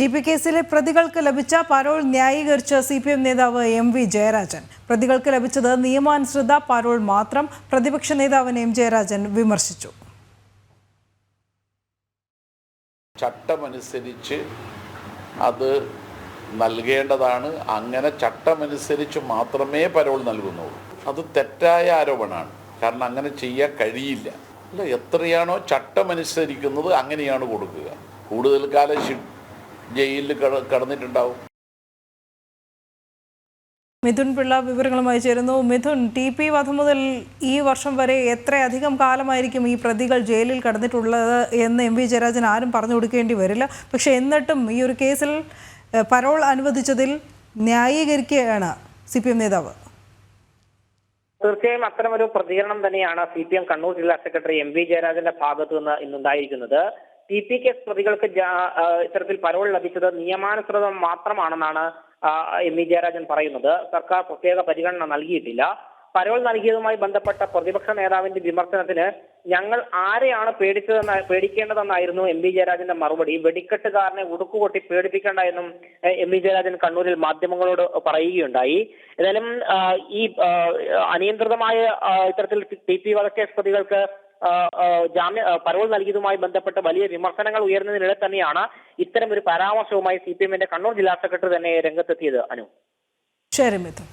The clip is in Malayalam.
ടി പി കേസിലെ പ്രതികൾക്ക് ലഭിച്ച പരോൾ ന്യായീകരിച്ച സി പി എം നേതാവ് എം വി ജയരാജൻ. പ്രതികൾക്ക് ലഭിച്ചത് നിയമാനുസൃത പരോൾ മാത്രം. പ്രതിപക്ഷ നേതാവ് എം ജയരാജൻ വിമർശിച്ചു. ചട്ടമനുസരിച്ച് അത് നൽകേണ്ടതാണ്. അങ്ങനെ ചട്ടമനുസരിച്ച് മാത്രമേ പരോൾ നൽകുന്നുള്ളൂ. അത് തെറ്റായ ആരോപണമാണ്. കാരണം അങ്ങനെ ചെയ്യാൻ കഴിയില്ല. അല്ല എത്രയാണോ ചട്ടമനുസരിക്കുന്നത് അങ്ങനെയാണ് കൊടുക്കുക. കൂടുതൽ കാലം ജയിലിൽ കട കടന്നിട്ടുണ്ടാവും. മിഥുൻ പിള്ള വിവരങ്ങളുമായി ചേരുന്നു. മിഥുൻ ടി പി വധം മുതൽ ഈ വർഷം വരെ എത്രയധികം കാലമായിരിക്കും ഈ പ്രതികൾ ജയിലിൽ കടന്നിട്ടുള്ളത് എന്ന് എം വി ജയരാജൻ ആരും പറഞ്ഞു കൊടുക്കേണ്ടി വരില്ല. പക്ഷെ എന്നിട്ടും ഈ ഒരു കേസിൽ പരോൾ അനുവദിച്ചതിൽ ന്യായീകരിക്കുകയാണ് സി പി എം നേതാവ്. തീർച്ചയായും അത്തരമൊരു പ്രതികരണം തന്നെയാണ് സി പി എം കണ്ണൂർ ജില്ലാ സെക്രട്ടറി എം വി ജയരാജന്റെ ഭാഗത്തു നിന്ന് ഇന്നുണ്ടായിരിക്കുന്നത്. ടി പി കേസ് പ്രതികൾക്ക് ഇത്തരത്തിൽ പരോൾ ലഭിച്ചത് നിയമാനുസൃതം മാത്രമാണെന്നാണ് എം വി ജയരാജൻ പറയുന്നത്. സർക്കാർ പ്രത്യേക പരിഗണന നൽകിയിട്ടില്ല. പരോൾ നൽകിയതുമായി ബന്ധപ്പെട്ട പ്രതിപക്ഷ നേതാവിന്റെ വിമർശനത്തിന് ഞങ്ങൾ ആരെയാണ് പേടിച്ചതെന്ന് പേടിക്കേണ്ടതെന്നായിരുന്നു എം വി ജയരാജന്റെ മറുപടി. വെടിക്കെട്ടുകാരനെ ഉടുക്കുകൊട്ടി പേടിപ്പിക്കേണ്ട എന്നും എ, വി ജയരാജൻ കണ്ണൂരിൽ മാധ്യമങ്ങളോട് പറയുകയുണ്ടായി. ഏതായാലും ഈ അനിയന്ത്രിതമായ ഇത്തരത്തിൽ ടി പി വധക്കേസ് പ്രതികൾക്ക് ജാമ്യ പരോൾ നൽകിയതുമായി ബന്ധപ്പെട്ട് വലിയ വിമർശനങ്ങൾ ഉയർന്നതിനിടെ തന്നെയാണ് ഇത്തരം ഒരു പരാമർശവുമായി സി പി എമ്മിന്റെ കണ്ണൂർ ജില്ലാ സെക്രട്ടറി തന്നെ രംഗത്തെത്തിയത് അനു. ശരി മിഥുൻ.